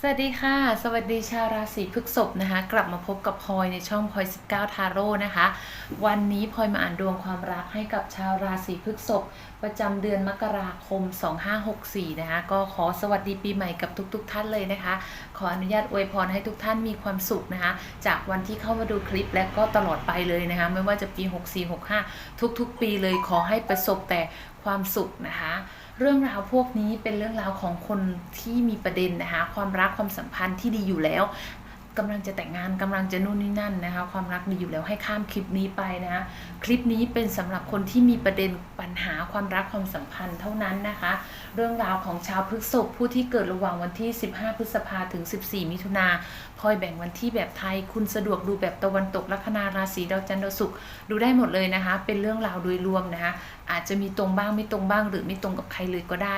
สวัสดีค่ะ สวัสดีชาวราศีพฤษภนะคะ กลับมาพบกับพลอยในช่องพลอย19 ทาโร่นะคะ วันนี้พลอยมาอ่านดวงความรักให้กับชาวราศีพฤษภประจำเดือนมกราคม 2564 นะคะ ก็ขอสวัสดีปีใหม่กับทุกๆทท่านเลยนะคะ ขออนุญาตอวยพรให้ทุกท่านมีความสุขนะคะ จากวันที่เข้ามาดูคลิปและก็ตลอดไปเลยนะคะ ไม่ว่าจะปี 64 65 ทุกๆ ปีเลยขอให้ประสบแต่ความสุขนะคะ เรื่องราวพวกนี้เป็นเรื่องราวของคนที่มีประเด็นนะคะ ความรักความสัมพันธ์ที่ดีอยู่แล้ว กำลังจะแต่งงานกำลังจะนู่นนี่นั่นนะคะ ความรักดีอยู่แล้วให้ข้ามคลิปนี้ไปนะคะคลิปนี้เป็นสำหรับคนที่มีประเด็นปัญหาความรักความสัมพันธ์เท่านั้นนะคะ เรื่องราวของชาวพฤกษภผู้ที่เกิดระหว่างวันที่ 15 พฤษภาถึง 14 มิถุนาพลอยแบ่งวันที่แบบไทย คุณสะดวกดูแบบตะวันตกลัคนาราศีดาวจันทร์ดาวศุกร์ดูได้หมดเลยนะคะ เป็นเรื่องราวโดยรวมนะคะอาจจะมีตรงบ้างไม่ตรงบ้าง หรือไม่ตรงกับใครเลยก็ได้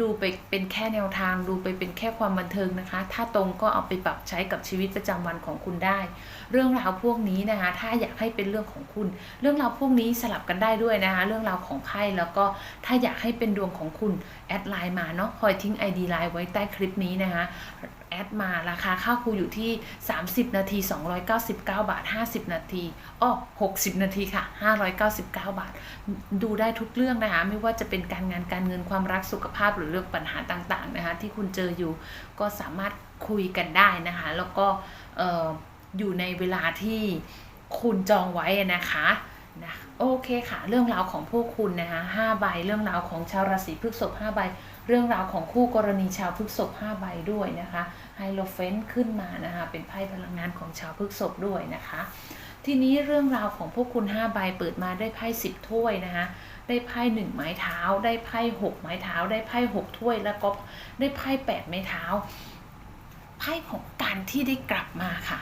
ดูไปเป็นแค่แนวทางดูไปเป็นแค่ความบันเทิงนะคะ ถ้าตรงก็เอาไปปรับใช้กับชีวิตประจำวันของคุณได้ เรื่องราวพวกนี้นะคะ ถ้าอยากให้เป็นเรื่องของคุณ เรื่องราวพวกนี้สลับกันได้ด้วยนะคะ เรื่องราวของไพ่แล้วก็ถ้าอยากให้เป็นดวงของคุณแอดไลน์มาเนาะคอยทิ้ง ID ไลน์ไว้ใต้คลิปนี้นะคะ อดมาราคาค่าครูอยู่ที่ 30 นาที 299 บาท 50 นาทีอ้อ60 นาทีค่ะ 599 บาท ดูได้ทุกเรื่องนะคะ ไม่ว่าจะเป็นการงานการเงินความรักสุขภาพหรือเรื่องปัญหาต่างๆนะคะ ที่คุณเจออยู่ก็สามารถคุยกันได้นะคะ แล้วก็เอ่อยู่ในเวลาที่คุณจองไว้อะนะคะนะโอเคค่ะ เรื่องราวของพวกคุณนะคะห้าใบ เรื่องราวของชาวราศีพฤษภห้าใบ เรื่องราวของคู่กรณีชาวพฤษภห้าใบด้วยนะคะ ไฮโลเฟนขึ้นมานะคะเป็นไพ่พลังงานของชาวพฤษบด้วยนะคะ ทีนี้เรื่องราวของพวกคุณ5ใบเปิดมาได้ไพ่10 ถ้วยนะคะได้ไพ่หนึ่งไม้เท้า ได้ไพ่หกไม้เท้า ได้ไพ่หกถ้วยแล้วก็ได้ไพ่แปดไม้เท้าไพ่ของการที่ได้กลับมาค่ะ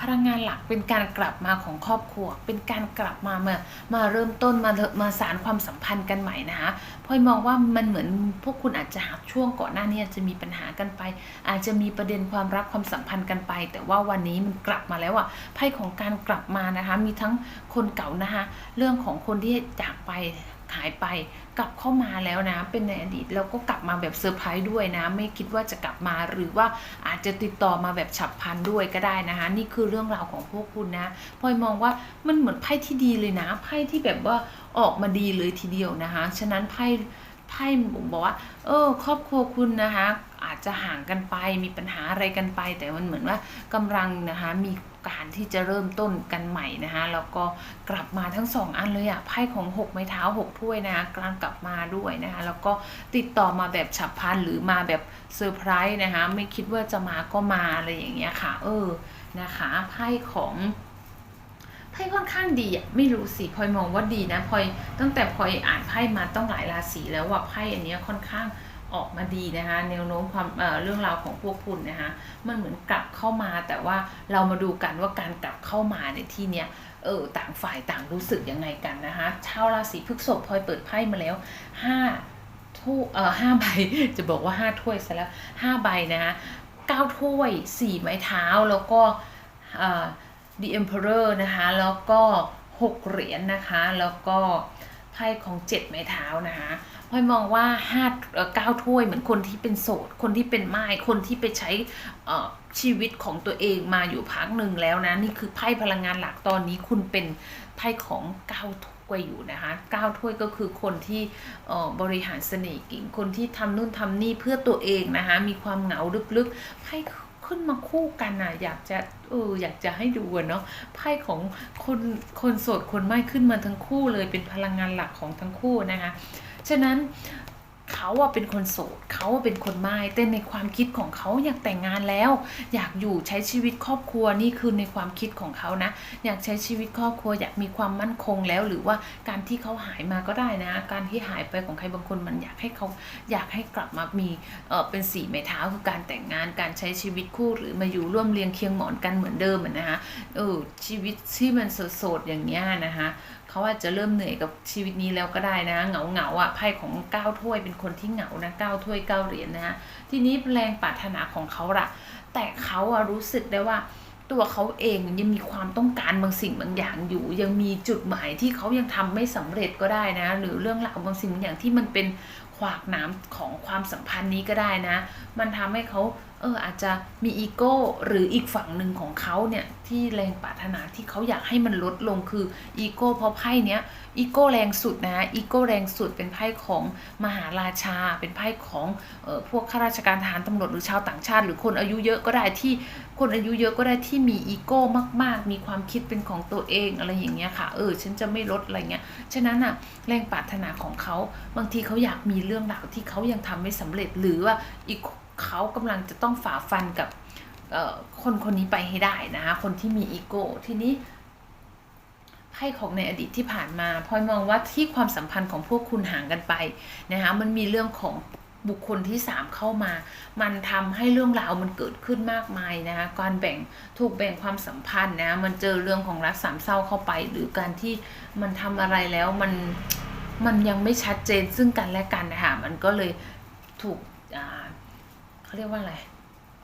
พลังงานหลักเป็นการกลับมาของครอบครัว เป็นการกลับมามามาเริ่มต้นมามาสารความสัมพันธ์กันใหม่นะคะพอยมองว่ามันเหมือนพวกคุณอาจจะหักช่วงก่อนหน้านี้จจะมีปัญหากันไป อาจจะมีประเด็นความรักความสัมพันธ์กันไป แต่ว่าวันนี้มันกลับมาแล้วอะไพ่ของการกลับมานะคะมีทั้งคนเก่านะคะเรื่องของคนที่จากไปหายไป กลับเข้ามาแล้วนะ เป็นในอดีตแล้วก็กลับมาแบบเซอร์ไพรส์ด้วยนะ ไม่คิดว่าจะกลับมาหรือว่าอาจจะติดต่อมาแบบฉับพลันด้วยก็ได้นะคะ นี่คือเรื่องราวของพวกคุณนะพลอยมองว่ามันเหมือนไพ่ที่ดีเลยนะไพ่ที่แบบว่าออกมาดีเลยทีเดียวนะคะ ฉะนั้นไพ่ไพ่ผมบอกว่า เออ ครอบครัวคุณนะคะ อาจจะห่างกันไปมีปัญหาอะไรกันไป แต่มันเหมือนว่ากำลังนะคะมีการที่จะเริ่มต้นกันใหม่นะคะแล้วก็กลับมาทั้งสองอันเลยอะไพ่ของหกไม้เท้าหกถ้วยนะคะกลางกลับมาด้วยนะคะแล้วก็ติดต่อมาแบบฉับพลันหรือมาแบบเซอร์ไพรส์นะคะไม่คิดว่าจะมาก็มาอะไรอย่างเงี้ยค่ะ เออนะคะไพ่ของไพ่ค่อนข้างดีอะไม่รู้สิพลอยมองว่าดีนะพลอยตั้งแต่พลอยอ่านไพ่มาต้องหลายราศีแล้วว่าไพ่อันนี้ค่อนข้าง ออกมาดีนะคะแนวโน้มความเเรื่องราวของพวกคุณนะคะมันเหมือนกลับเข้ามาแต่ว่าเรามาดูกันว่าการกลับเข้ามาในที่เนี้ยเออต่างฝ่ายต่างรู้สึกยังไงกันนะคะชาวราศีพฤษภพลอยเปิดไพ่มาแล้วห้าถ้วยเอ่อห้าใบจะบอกว่าห้าถ้วยซะแล้วห้าใบนะคะเก้าถ้วยสี่ไม้เท้าแล้วก็เอ่อ The Emperor นะคะแล้วก็หกเหรียญนะคะแล้วก็ ไพ่ของเจ็ดไม้เท้านะคะพลอยมองว่าห้าเก้าถ้วยเหมือนคนที่เป็นโสด คนที่เป็นไม้คนที่ไปใช้ชีวิตของตัวเองมาอยู่พักหนึ่งแล้วนะ นี่คือไพ่พลังงานหลักตอนนี้คุณเป็นไพ่ของเก้าถ้วยอยู่นะคะเก้าถ้วยก็คือคนที่บริหารเสน่ห์เก่งคนที่ทำนู่นทำนี่เพื่อตัวเองนะคะมีความเหงาลึกๆไพ่ ขึ้นมาคู่กันอะอยากจะเอออยากจะให้ดูเนาะไพ่ของคนคนโสดคนไม่ขึ้นมาทั้งคู่เลยเป็นพลังงานหลักของทั้งคู่นะคะฉะนั้น เขาอะเป็นคนโสดเขาอะเป็นคนไม่แต่ในความคิดของเขาอยากแต่งงานแล้ว อยากอยู่ใช้ชีวิตครอบครัวนี่คือในความคิดของเขานะ อยากใช้ชีวิตครอบครัวอยากมีความมั่นคงแล้ว หรือว่าการที่เขาหายมาก็ได้นะ การที่หายไปของใครบางคนมันอยากให้เขาอยากให้กลับมามีเออเป็นสีไม้เท้าคือการแต่งงานการใช้ชีวิตคู่หรือมาอยู่ร่วมเรียงเคียงหมอนกันเหมือนเดิมนะคะเออชีวิตที่มันโสดๆอย่างเงี้ยนะคะ เขาอาจจะเริ่มเหนื่อยกับชีวิตนี้แล้วก็ได้นะเหงาเหงาอะไพ่ของเก้าถ้วยเป็นคนที่เหงานะเก้าถ้วยเก้าเหรียญนะฮะทีนี้แรงปรารถนาของเขาละแต่เขาอะรู้สึกได้ว่าตัวเขาเองยังมีความต้องการบางสิ่งบางอย่างอยู่ ยังมีจุดหมายที่เขายังทำไม่สำเร็จก็ได้นะ หรือเรื่องราวบางสิ่งบางอย่างที่มันเป็นขวากหน้ำของความสัมพันธ์นี้ก็ได้นะ มันทำให้เขา เอออาจจะมีอีโก้หรืออีกฝั่งหนึ่งของเขาเนี่ยที่แรงปรารถนาที่เขาอยากให้มันลดลงคืออีโก้เพราะไพ่เนี้ยอีโก้แรงสุดนะอีโก้แรงสุดเป็นไพ่ของมหาราชา เป็นไพ่ของออพวกข้าราชการทหารตำรวจหรือชาวต่างชาติ หรือคนอายุเยอะก็ได้ที่คนอายุเยอะก็ได้ที่มีอีโก้มาก ๆ มีความคิดเป็นของตัวเองอะไรอย่างเงี้ยค่ะเออฉันจะไม่ลดอะไรเงี้ยฉะนั้นอะแรงปรารถนาของเขาบางทีเขาอยากมีเรื่องราวที่เขายังทำไม่สำเร็จหรือว่าอีก เขากำลังจะต้องฝ่าฟันกับคนคนนี้ไปให้ได้นะคะคนที่มีอีโก้ทีนี้ไพ่ของในอดีตที่ผ่านมาพลอยมองว่าที่ความสัมพันธ์ของพวกคุณห่างกันไปนะคะมันมีเรื่องของบุคคลที่สามเข้ามา มันทำให้เรื่องราวมันเกิดขึ้นมากมายนะคะการแบ่งถูกแบ่งความสัมพันธ์นะมันเจอเรื่องของรักสามเศร้าเข้าไป หรือการที่มันทำอะไรแล้วมันมันยังไม่ชัดเจนซึ่งกันและกันนะคะมันก็เลยถูก เขาเรียกว่าอะไร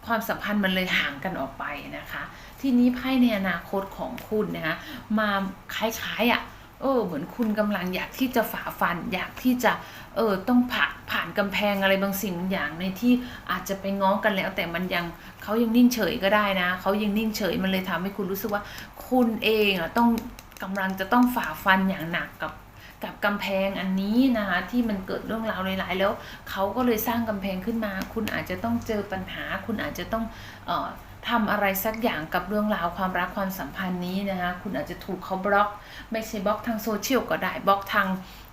ความสัมพันธ์มันเลยห่างกันออกไปนะคะ ทีนี้ไพ่ในอนาคตของคุณนะคะมาคล้ายๆอะ่ะเออเหมือนคุณกำลังอยากที่จะฝ่าฟัน อยากที่จะเออต้องผ่าผ่านกำแพงอะไรบางสิ่งบางอย่างในที่อาจจะไปง้อกันแล้ว แต่มันยังเขายังนิ่งเฉยก็ได้นะเขายังนิ่งเฉยมันเลยทำให้คุณรู้สึกว่า คุณเองอะต้องกำลังจะต้องฝ่าฟันอย่างหนักกับ กับกำแพงอันนี้นะคะที่มันเกิดเรื่องราวหลายๆ แล้วเขาก็เลยสร้างกำแพงขึ้นมา คุณอาจจะต้องเจอปัญหา คุณอาจจะต้องออทำอะไรสักอย่างกับเรื่องราวความรักความสัมพันธ์นี้นะคะคุณอาจจะถูกเขาบล็อก ไม่ใช่บล็อกทางโซเชียลก็ได้บล็อกทาง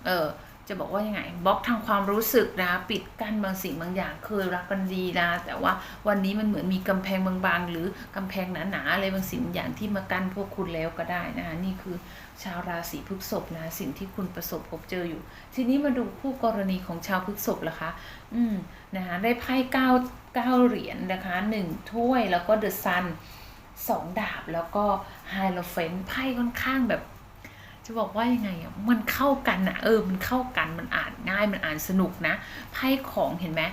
เอ่อ จะบอกว่ายังไงบล็อกทางความรู้สึกนะ ปิดกั้นบางสิ่งบางอย่างเคยรักกันดีนะ แต่ว่าวันนี้มันเหมือนมีกำแพงบางๆ หรือกำแพงหนาๆอะไรบางสิ่งบางอย่างที่มากั้นพวกคุณแล้วก็ได้นะคะนี่คือชาวราศีพฤษภนะสิ่งที่คุณประสบพบเจออยู่ ทีนี้มาดูคู่กรณีของชาวพฤษภล่ะคะ อืมนะคะได้ไพ่เก้าเก้าเหรียญนะคะหนึ่งถ้วยแล้วก็เดอะซันสองดาบแล้วก็ไฮโลเฟนไพ่ค่อนข้างแบบ จะบอกว่ายังไงอะมันเข้ากันอะเออมันเข้ากันมันอ่านง่ายมันอ่านสนุกนะไพ่ของเห็นไหม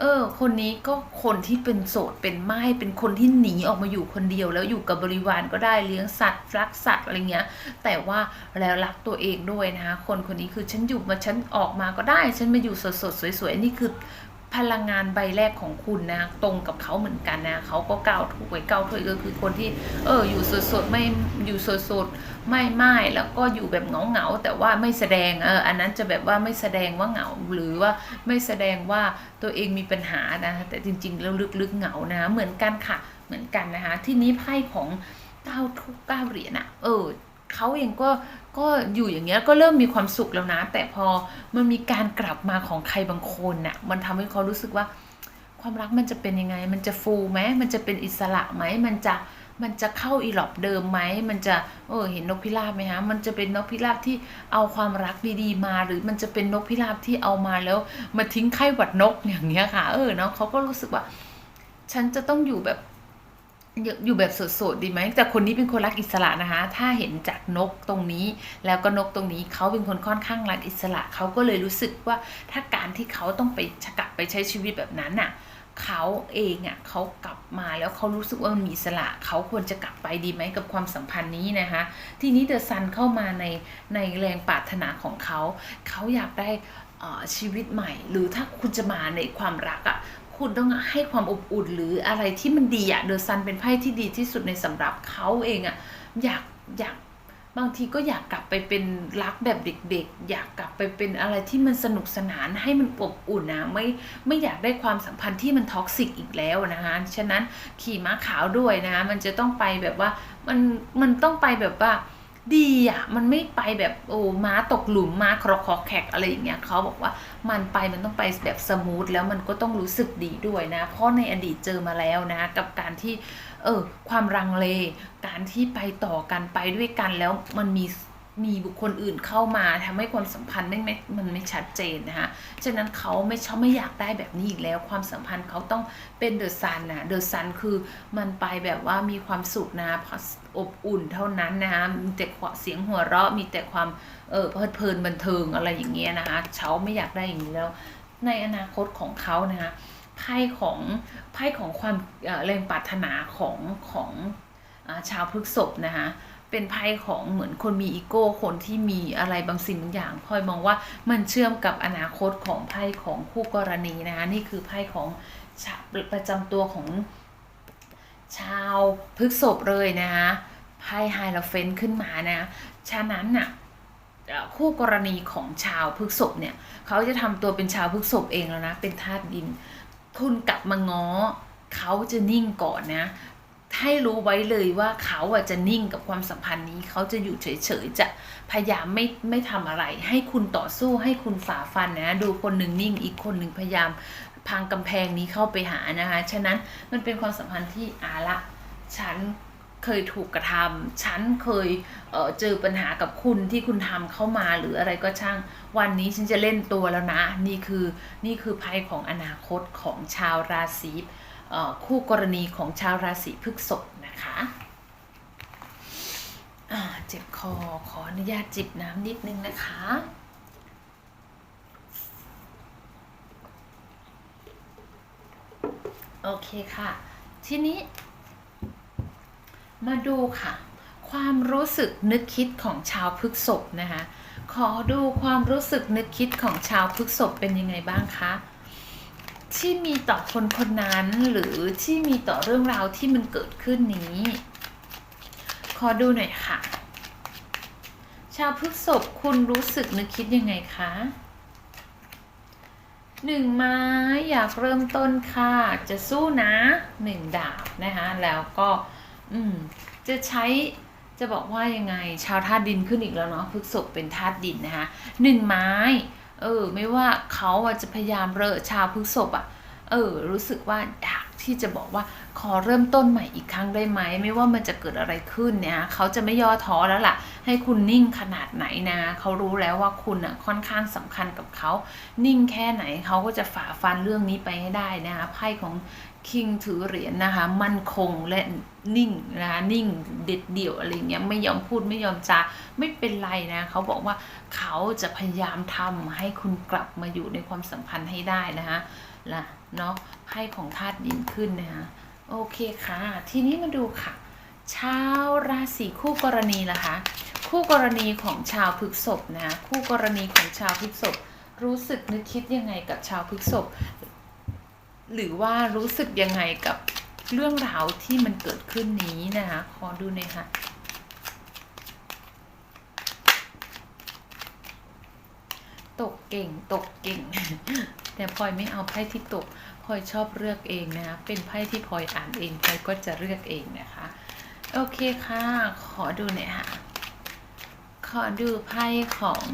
เออ คนนี้ก็คนที่เป็นโสดเป็นไม้เป็นคนที่หนีออกมาอยู่คนเดียว แล้วอยู่กับบริวารก็ได้เลี้ยงสัตว์รักสัตว์อะไรเงี้ย แต่ว่าแล้วรักตัวเองด้วยนะคะคนคนนี้คือฉันอยู่มาฉันออกมาก็ได้ ฉันมาอยู่สดๆสวยๆนี่คือ พลังงานใบแรกของคุณนะ ตรงกับเขาเหมือนกันนะเขาก็ก้าวถูกไว้ก้าวถ้วยก็คือคนที่ เออ อยู่สดๆไม่อยู่สดๆไม่ไม่แล้วก็อยู่แบบเหงาแต่ว่าไม่แสดงเอออันนั้นจะแบบว่าไม่แสดงว่าเหงาหรือว่าไม่แสดงว่าตัวเองมีปัญหานะ แต่จริง ๆ แล้วลึกๆเหงานะเหมือนกันค่ะ เหมือนกันนะคะ ที่นี้ไพ่ของเก้าทุกเก้าเหรียญอะเออ เขาเองก็ก็อยู่อย่างเงี้ยก็เริ่มมีความสุขแล้วนะ แต่พอมันมีการกลับมาของใครบางคนน่ะมันทำให้เขารู้สึกว่า ความรักมันจะเป็นยังไง มันจะฟูไหมมันจะเป็นอิสระไหมมันจะมันจะเข้าอีหลอบเดิมไหมมันจะเออเห็นนกพิราบไหมฮะมันจะเป็นนกพิราบที่เอาความรักดีๆมา หรือมันจะเป็นนกพิราบที่เอามาแล้วมาทิ้งไข้หวัดนกอย่างเงี้ยค่ะ เออเนาะเขาก็รู้สึกว่า ฉันจะต้องอยู่แบบ อยู่แบบสดๆดีไหมแต่คนนี้เป็นคนรักอิสระนะคะ ถ้าเห็นจากนกตรงนี้ แล้วก็นกตรงนี้เขาเป็นคนค่อนข้างรักอิสระเขาก็เลยรู้สึกว่าถ้าการที่เขาต้องไปกลับไปใช้ชีวิตแบบนั้นน่ะเขาเองอะเขากลับมาแล้วเขารู้สึกว่ามันมีอิสระเขาควรจะกลับไปดีไหมกับความสัมพันธ์นี้นะคะ ทีนี้เดอะซันเข้ามาในในแรงปรารถนาของเขาเขาอยากได้อ่อชีวิตใหม่ หรือถ้าคุณจะมาในความรักอะ คุณต้องให้ความอบอุ่นหรืออะไรที่มันดีอะเดอะซันเป็นไพ่ที่ดีที่สุดในสำหรับเขาเองอะอยากอยากบางทีก็อยากกลับไปเป็นรักแบบเด็กๆ อยากกลับไปเป็นอะไรที่มันสนุกสนานให้มันอบอุ่นนะไม่ไม่อยากได้ความสัมพันธ์ที่มันท็อกซิกอีกแล้วนะคะฉะนั้นขี่ม้าขาวด้วยนะมันจะต้องไปแบบว่ามันมันต้องไปแบบว่า ดีอะมันไม่ไปแบบโอ้ม้าตกหลุมม้าครอกคอแขกอะไรอย่างเงี้ยเขาบอกว่ามันไปมันต้องไปแบบสมูทแล้วมันก็ต้องรู้สึกดีด้วยนะ เพราะในอดีตเจอมาแล้วนะ กับการที่เออความรังเล การที่ไปต่อกันไปด้วยกันแล้วมันมีมีบุคคลอื่นเข้ามาทำให้ความสัมพันธ์ไม่ไม่มันไม่ชัดเจนนะคะฉะนั้นเขาไม่ชอบไม่อยากได้แบบนี้อีกแล้ว ความสัมพันธ์เขาต้องเป็นเดอะซันนะเดอะซันคือมันไปแบบว่ามีความสุขนะ อบอุ่นเท่านั้นนะคะมีแต่เสียงหัวเราะมีแต่ความเออเพลิดเพลินบันเทิงอะไรอย่างเงี้ยนะคะเขาไม่อยากได้อย่างนี้แล้ว ในอนาคตของเขานะคะไพ่ของไพ่ของความแรงปรารถนาของของอชาวพฤกษภนะคะเป็นไพ่ของเหมือนคนมีอีโก้คนที่มีอะไรบางสิ่งบางอย่างพลอยมองว่ามันเชื่อมกับอนาคตของไพ่ของคู่กรณีนะคะนี่คือไพ่ของประจำตัวของ ชาวพฤกษบเลยนะคะไพ่ไฮโลเฟนขึ้นมานะ ฉะนั้นน่ะคู่กรณีของชาวพฤกษบเนี่ยเขาจะทำตัวเป็นชาวพฤกษบเองแล้วนะ เป็นธาตุดิน คุณกลับมาง้อเขาจะนิ่งก่อนนะ ให้รู้ไว้เลยว่าเขาอะจะนิ่งกับความสัมพันธ์นี้ เขาจะอยู่เฉยๆจะพยายามไม่ไม่ทำอะไร ให้คุณต่อสู้ให้คุณฝ่าฟันนะ ดูคนหนึ่งนิ่งอีกคนหนึ่งพยายาม พังกำแพงนี้เข้าไปหานะคะ ฉะนั้นมันเป็นความสัมพันธ์ที่อาละ ฉันเคยถูกกระทำฉันเคยเเจอปัญหากับคุณที่คุณทำเข้ามาหรืออะไรก็ช่าง วันนี้ฉันจะเล่นตัวแล้วนะ นี่คือนี่คือภัยของอนาคตของชาวราศีอ่อคู่กรณีของชาวราศีพฤษภนะคะอ่าเจ็บคอขออนุญาตจิบน้ำนิดนึงนะคะ โอเคค่ะ ทีนี้ มาดูค่ะ ความรู้สึกนึกคิดของชาวพฤกษภนะคะ ขอดูความรู้สึกนึกคิดของชาวพฤกษภเป็นยังไงบ้างคะที่มีต่อคนคนนั้นหรือที่มีต่อเรื่องราวที่มันเกิดขึ้นนี้ ขอดูหน่อยค่ะ ชาวพฤกษภคุณรู้สึกนึกคิดยังไงคะ หนึ่งไม้อยากเริ่มต้นค่ะ จะสู้นะหนึ่งดาบนะคะแล้วก็อืมจะใช้จะบอกว่ายังไง ชาวธาตุดินขึ้นอีกแล้วเนาะพฤกษบเป็นธาตุดินนะคะหนึ่งไม้เออไม่ว่าเขาจะพยายามเรอชาวพฤกษบอะ เออ รู้สึกว่าอยากที่จะบอกว่าขอเริ่มต้นใหม่อีกครั้งได้ไหม ไม่ว่ามันจะเกิดอะไรขึ้นเนี่ยเขาจะไม่ย่อท้อแล้วล่ะ ให้คุณนิ่งขนาดไหนนะเขารู้แล้วว่าคุณอะค่อนข้างสำคัญกับเขานิ่งแค่ไหนเขาก็จะฝ่าฟันเรื่องนี้ไปให้ได้นะคะไพ่ของ คิงถือเหรียญนะคะ มั่นคงและนิ่งนะคะนิ่งเด็ดเดี่ยวอะไรเงี้ยไม่ยอมพูดไม่ยอมจาไม่เป็นไรนะเขาบอกว่าเขาจะพยายามทำให้คุณกลับมาอยู่ในความสัมพันธ์ให้ได้นะคะล่ะเนาะไพ่ของธาตุดินขึ้นนะคะโอเคค่ะ ทีนี้มาดูค่ะ ชาวราศีคู่กรณีละคะ คู่กรณีของชาวพฤกษภนะคู่กรณีของชาวพฤกษภรู้สึกนึกคิดยังไงกับชาวพฤกษภ หรือว่ารู้สึกยังไงกับเรื่องราวที่มันเกิดขึ้นนี้นะคะ ขอดูหน่อยค่ะตกเก่งตกเก่ง แต่พลอยไม่เอาไพ่ที่ตกพลอยชอบเลือกเองนะคะเป็นไพ่ที่พลอยอ่านเองพลอยก็จะเลือกเองนะคะ โอเคค่ะ ขอดูหน่อยค่ะ ขอดูไพ่ของ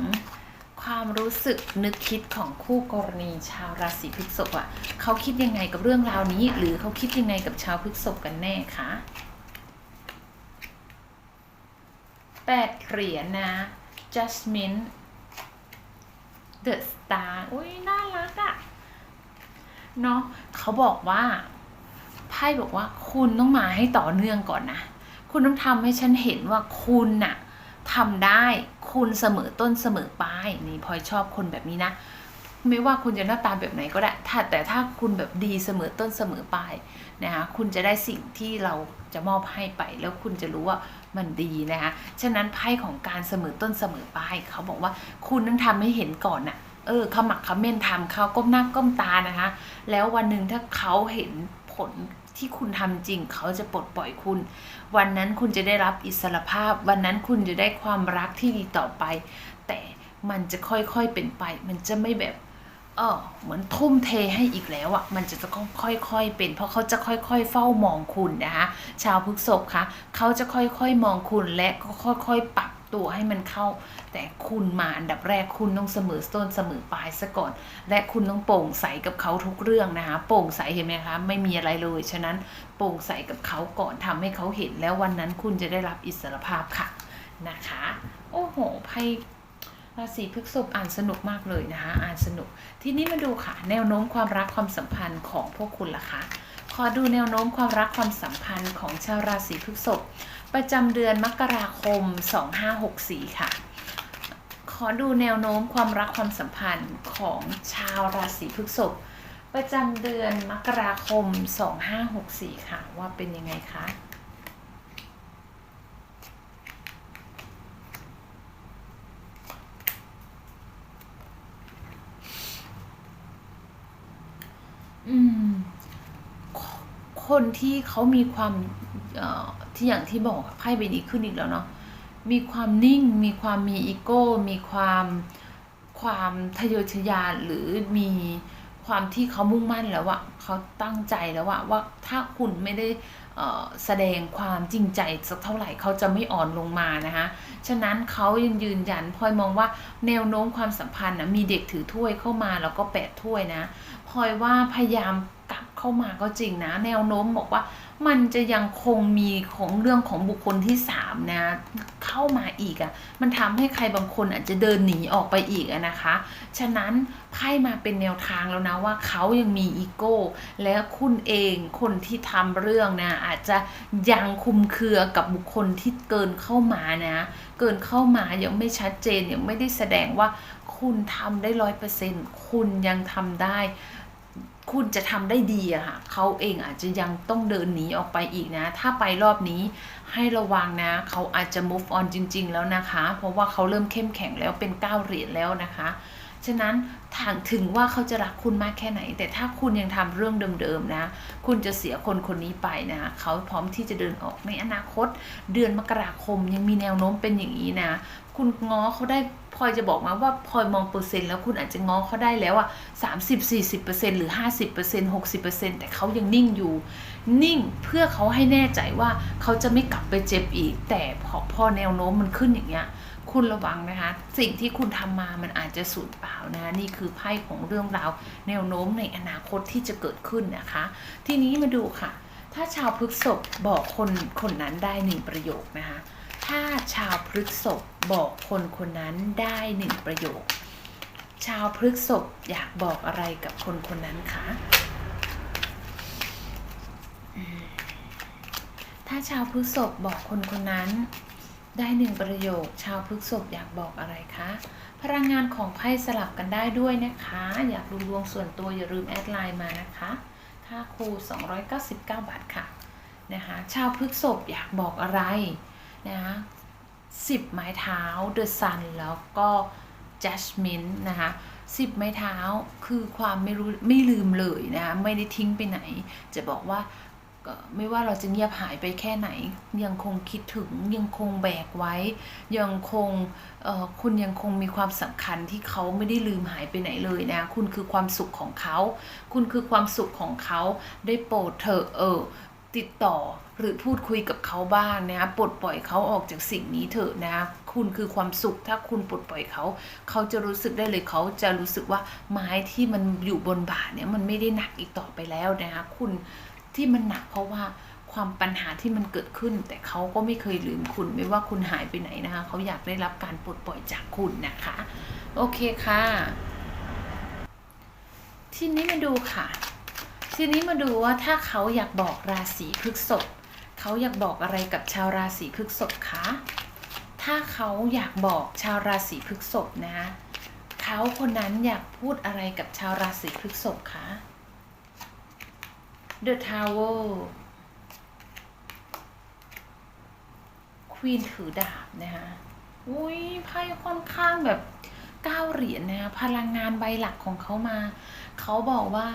ความรู้สึกนึกคิดของคู่กรณีชาวราศีพฤษภอะเขาคิดยังไงกับเรื่องราวนี้ หรือเขาคิดยังไงกับชาวพฤษภกันแน่คะแปดเหรียญนะ Jasmine The Star อุ้ยน่ารักอะ่ะเนาะเขาบอกว่าไพ่บอกว่าคุณต้องมาให้ต่อเนื่องก่อนนะ คุณต้องทำให้ฉันเห็นว่าคุณน่ะทำได้ คุณเสมอต้นเสมอปลายนี่พลอยชอบคนแบบนี้นะ ไม่ว่าคุณจะหน้าตาแบบไหนก็ได้ถ้าแต่ถ้าคุณแบบดีเสมอต้นเสมอปลายนะคะคุณจะได้สิ่งที่เราจะมอบให้ไป แล้วคุณจะรู้ว่ามันดีนะคะฉะนั้นไพ่ของการเสมอต้นเสมอปลายเขาบอกว่าคุณต้องทำให้เห็นก่อนน่ะเออขมักเขม้นทำเขาก้มหน้าก้มตานะคะ แล้ววันหนึ่งถ้าเขาเห็นผล ที่คุณทำจริง เขาจะปลดปล่อยคุณ วันนั้นคุณจะได้รับอิสรภาพ วันนั้นคุณจะได้ความรักที่ดีต่อไป แต่มันจะค่อยๆเป็นไป มันจะไม่แบบเออเหมือนทุ่มเทให้อีกแล้วอะ่ะ มันจะต้องค่อยๆเป็น เพราะเขาจะค่อยๆ เฝ้ามองคุณนะคะ ชาวพฤกษภคะเขาจะค่อยๆมองคุณและก็ค่อยๆปรับ ตัวให้มันเข้า แต่คุณมาอันดับแรกคุณต้องเสมอต้นเสมอปลายซะก่อน และคุณต้องโปร่งใสกับเขาทุกเรื่องนะคะ โปร่งใสเห็นไหมคะ ไม่มีอะไรเลย ฉะนั้นโปร่งใสกับเขาก่อนทำให้เขาเห็นแล้ววันนั้นคุณจะได้รับอิสรภาพค่ะนะคะ โอ้โหไพ่ราศีพฤษภอ่านสนุกมากเลยนะคะอ่านสนุก ทีนี้มาดูค่ะ แนวโน้มความรักความสัมพันธ์ของพวกคุณล่ะคะ ขอดูแนวโน้มความรักความสัมพันธ์ของชาวราศีพฤษภ ประจำเดือนมกราคม 2564 ค่ะ ขอดูแนวโน้มความรักความสัมพันธ์ของชาวราศีพฤษภประจำเดือนมกราคม 2564 ค่ะ ว่าเป็นยังไงคะอืมคนที่เขามีความที่อย่างที่บอกอะไพ่ใบนี้ขึ้นอีกแล้วเนาะมีความนิ่ง มีความมีอีโก้ มีความความทะเยอทะยานหรือมีความที่เขามุ่งมั่นแล้วอะเขาตั้งใจแล้วอะว่าถ้าคุณไม่ได้แสดงความจริงใจสักเท่าไหร่เขาจะไม่อ่อนลงมานะคะฉะนั้นเขายังยืนยันพลอยมองว่าแนวโน้มความสัมพันธ์นะมีเด็กถือถ้วยเข้ามาแล้วก็แปดถ้วยนะพลอยว่าพยายามกลับเข้ามาก็จริงนะ แนวโน้มบอกว่า มันจะยังคงมีของเรื่องของบุคคลที่สามนะ เข้ามาอีกอะ่ะ มันทำให้ใครบางคนอาจจะเดินหนีออกไปอีกอะนะคะ ฉะนั้นไพ่มาเป็นแนวทางแล้วนะว่าเขายังมีอีโก้ และคุณเองคนที่ทำเรื่องนะ อาจจะยังคุมเครือกับบุคคลที่เกินเข้ามานะ เกินเข้ามายังไม่ชัดเจนยังไม่ได้แสดงว่าคุณทำได้ร้อยเปอร์เซ็นต์คุณยังทำได้ คุณจะทำได้ดีอะค่ะเขาเองอาจจะยังต้องเดินหนีออกไปอีกนะ ถ้าไปรอบนี้ให้ระวังนะ เขาอาจจะ move on จริง ๆ แล้วนะคะ เพราะว่าเขาเริ่มเข้มแข็งแล้วเป็นก้าเหรียญแล้วนะคะ ฉะนั้นทางถึงว่าเขาจะรักคุณมากแค่ไหน แต่ถ้าคุณยังทำเรื่องเดิมๆนะ คุณจะเสียคนคนนี้ไปนะ เขาพร้อมที่จะเดินออกในอนาคต เดือนมกราคมยังมีแนวโน้มเป็นอย่างนี้นะ คุณง้อเขาได้พลอยจะบอกมาว่าพลอยมองเปอร์เซ็นต์แล้วคุณอาจจะง้อเขาได้แล้วอะสามสิบสี่สิบเปอร์เซ็นต์หรือห้าสิบเปอร์เซ็นต์หกสิบเปอร์เซ็นต์แต่เขายังนิ่งอยู่ นิ่งเพื่อเขาให้แน่ใจว่าเขาจะไม่กลับไปเจ็บอีก แต่พอพอแนวโน้มมันขึ้นอย่างเงี้ย คุณระวังนะคะ สิ่งที่คุณทำมามันอาจจะสูญเปล่านะนี่คือไพ่ของเรื่องราว แนวโน้มในอนาคตที่จะเกิดขึ้นนะคะ ทีนี้มาดูค่ะ ถ้าชาวพฤกษภบอกคนคนนั้นได้หนึ่งประโยคนะคะ ถ้าชาวพฤกษภบอกคนคนนั้นได้หนึ่งประโยค ชาวพฤกษภอยากบอกอะไรกับคนคนนั้นคะถ้าชาวพฤกษภบอกคนคนนั้น ได้หนึ่งประโยค ชาวพฤกษภอยากบอกอะไรคะพลังงานของไพ่สลับกันได้ด้วยนะคะ อยากดูดวงส่วนตัวอย่าลืมแอดไลน์มานะคะค่าครู 299 บาทค่ะนะคะชาวพฤกษภอยากบอกอะไร นะคะสิบไม้เท้า The Sun แล้วก็ Judgment นะคะสิบไม้เท้าคือความไม่รู้ไม่ลืมเลยนะคะไม่ได้ทิ้งไปไหน จะบอกว่าไม่ว่าเราจะเงียบหายไปแค่ไหน ยังคงคิดถึงยังคงแบกไว้ ยังคงคุณยังคงมีความสำคัญที่เขาไม่ได้ลืมหายไปไหนเลยนะ คุณคือความสุขของเขา คุณคือความสุขของเขาได้โปรดเถอะเออติดต่อ หรือพูดคุยกับเขาบ้างนะคะปลดปล่อยเขาออกจากสิ่งนี้เถอะนะคุณคือความสุขถ้าคุณปลดปล่อยเขา เขาจะรู้สึกได้เลยเขาจะรู้สึกว่าไม้ที่มันอยู่บนบ่าเนี่ยมันไม่ได้หนักอีกต่อไปแล้วนะคะคุณที่มันหนักเพราะว่าความปัญหาที่มันเกิดขึ้น แต่เขาก็ไม่เคยลืมคุณไม่ว่าคุณหายไปไหนนะคะเขาอยากได้รับการปลดปล่อยจากคุณนะคะ โอเคค่ะ ทีนี้มาดูค่ะ ทีนี้มาดูว่าถ้าเขาอยากบอกราศีพฤษภ เขาอยากบอกอะไรกับชาวราศีพฤษภคะ ถ้าเขาอยากบอกชาวราศีพฤษภนะเขาคนนั้นอยากพูดอะไรกับชาวราศีพฤษภคะ The Tower Queen ถือดาบนะคะอุ้ยไพ่ค่อนข้างแบบก้าเหรียญนะคะพลังงานใบหลักของเขามา เขาบอกว่า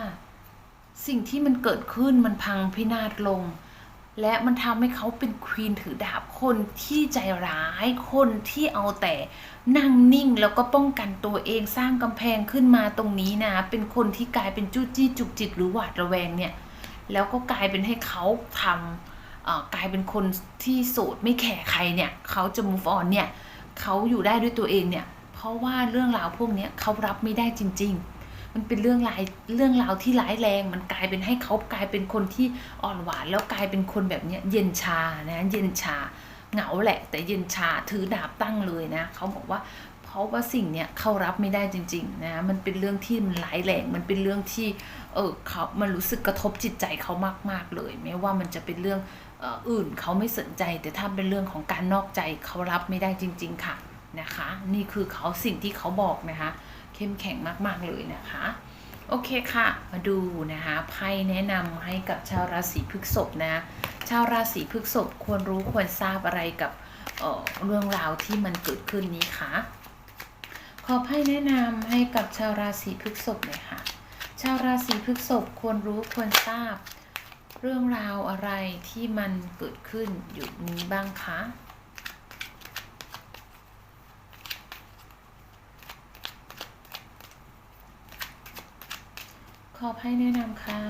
สิ่งที่มันเกิดขึ้นมันพังพินาศลง และมันทำให้เขาเป็นควีนถือดาบคนที่ใจร้ายคนที่เอาแต่นั่งนิ่งแล้วก็ป้องกันตัวเองสร้างกำแพงขึ้นมาตรงนี้นะ เป็นคนที่กลายเป็นจู้จี้จุกจิกหรือหวาดระแวงเนี่ย แล้วก็กลายเป็นให้เขาทำกลายเป็นคนที่โสดไม่แคร์ใครเนี่ยเขาจะ move on เนี่ยเขาอยู่ได้ด้วยตัวเองเนี่ย เพราะว่าเรื่องราวพวกนี้เขารับไม่ได้จริง ๆ มันเป็นเรื่องรายเรื่องราวที่ร้ายแรง มันกลายเป็นให้เขากลายเป็นคนที่อ่อนหวานแล้วกลายเป็นคนแบบเนี้ยเย็นชานะเย็นชาเหงาแหละ แต่เย็นชาถือดาบตั้งเลยนะเขาบอกว่าเพราะว่าสิ่งเนี้ยเขารับไม่ได้จริงๆนะมันเป็นเรื่องที่มันร้ายแรงมันเป็นเรื่องที่เออเขามันรู้สึกกระทบจิตใจเขามากๆเลยแม้ว่ามันจะเป็นเรื่องอื่นเขาไม่สนใจ แต่ถ้าเป็นเรื่องของการนอกใจเขารับไม่ได้จริง ๆ ค่ะนะคะ นี่คือเขาสิ่งที่เขาบอกนะคะ เข้มแข็งมากๆเลยนะคะ โอเคค่ะ มาดูนะคะไพ่แนะนำให้กับชาวราศีพฤษภนะชาวราศีพฤษภควรรู้ควรทราบอะไรกับเออเรื่องราวที่มันเกิดขึ้นนี้คะขอไพ่แนะนำให้กับชาวราศีพฤษภเลยค่ะ ชาวราศีพฤษภควรรู้ควรทราบ เรื่องราวอะไรที่มันเกิดขึ้นอยู่นี้บ้างคะ ขอให้แนะนำค่ะ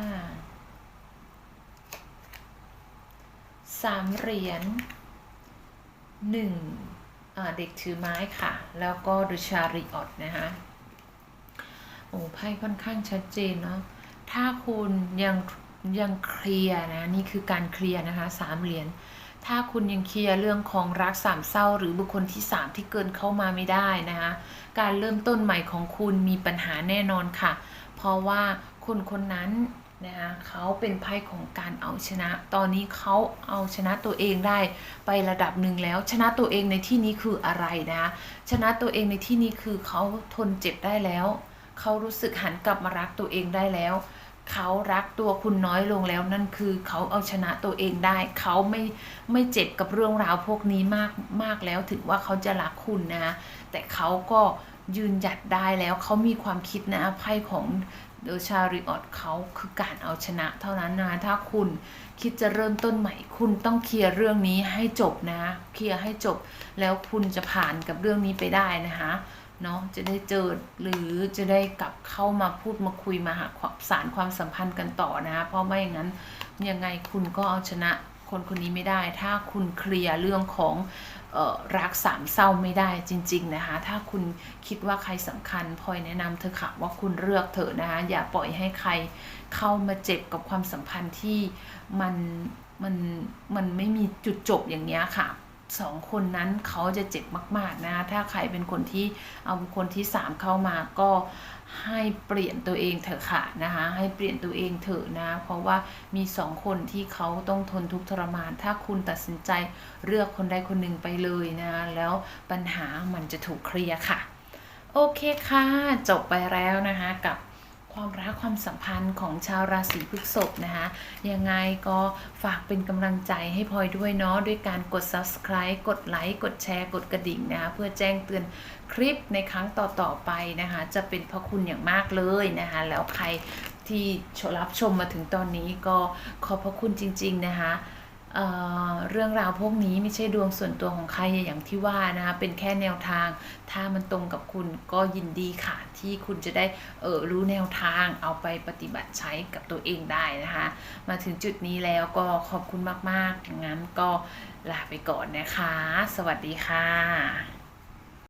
สามเหรียญหนึ่งเด็กถือไม้ค่ะ แล้วก็ดูชาริออตนะคะโอ้ไพ่ค่อนข้างชัดเจนเนาะถ้าคุณยังยังเคลียร์นะนี่คือการเคลียร์นะคะสามเหรียญถ้าคุณยังเคลียร์เรื่องของรักสามเศร้า หรือบุคคลที่สามที่เกินเข้ามาไม่ได้นะคะการเริ่มต้นใหม่ของคุณมีปัญหาแน่นอนค่ะ เพราะว่า คนคนนั้นนะคะเขาเป็นไพ่ของการเอาชนะ ตอนนี้เขาเอาชนะตัวเองได้ไประดับหนึ่งแล้ว ชนะตัวเองในที่นี้คืออะไรนะชนะตัวเองในที่นี้คือเขาทนเจ็บได้แล้วเขารู้สึกหันกลับมารักตัวเองได้แล้วเขารักตัวคุณน้อยลงแล้วนั่นคือเขาเอาชนะตัวเองได้ เขาไม่ไม่เจ็บกับเรื่องราวพวกนี้มากมากแล้วถึงว่าเขาจะรักคุณนะ แต่เขาก็ยืนหยัดได้แล้วเขามีความคิดนะไพ่ของ เดอชาริออตเขาคือการเอาชนะเท่านั้นนะ ถ้าคุณคิดจะเริ่มต้นใหม่ คุณต้องเคลียร์เรื่องนี้ให้จบนะ เคลียร์ให้จบแล้วคุณจะผ่านกับเรื่องนี้ไปได้นะคะเนาะจะได้เจอหรือจะได้กลับเข้ามาพูดมาคุยมาหาความสารความสัมพันธ์กันต่อนะ เพราะไม่อย่างนั้นยังไงคุณก็เอาชนะ คนคนนี้ไม่ได้ ถ้าคุณเคลียร์เรื่องของออรักสามเศร้าไม่ได้จริง ๆนะคะ ถ้าคุณคิดว่าใครสำคัญพลอยแนะนำเธอค่ะว่าคุณเลือกเถอะนะคะอย่าปล่อยให้ใครเข้ามาเจ็บกับความสัมพันธ์ที่มันมันมันไม่มีจุดจบอย่างนี้ค่ะสองคนนั้นเขาจะเจ็บมาก ๆ นะ ถ้าใครเป็นคนที่เอาคนที่สามเข้ามาก็ ให้เปลี่ยนตัวเองเถอะค่ะนะคะ ให้เปลี่ยนตัวเองเถอะนะ เพราะว่ามีสองคนที่เขาต้องทนทุกข์ทรมาน ถ้าคุณตัดสินใจเลือกคนใดคนหนึ่งไปเลยนะ แล้วปัญหามันจะถูกเคลียร์ค่ะ โอเคค่ะ จบไปแล้วนะคะกับ ความรักความสัมพันธ์ของชาวราศีพฤษภนะคะยังไงก็ฝากเป็นกำลังใจให้พลอยด้วยเนาะด้วยการกด subscribe กดไลค์กดแชร์กดกระดิ่งนะคะเพื่อแจ้งเตือนคลิปในครั้งต่อๆไปนะคะจะเป็นพระคุณอย่างมากเลยนะคะแล้วใครที่รับชมมาถึงตอนนี้ก็ขอบพระคุณจริง ๆ นะคะ เเรื่องราวพวกนี้ไม่ใช่ดวงส่วนตัวของใครอย่างที่ว่านะคะเป็นแค่แนวทาง ถ้ามันตรงกับคุณก็ยินดีค่ะ ที่คุณจะได้เออรู้แนวทางเอาไปปฏิบัติใช้กับตัวเองได้นะคะ มาถึงจุดนี้แล้วก็ขอบคุณมากๆงั้นก็ลาไปก่อนนะคะ สวัสดีค่ะ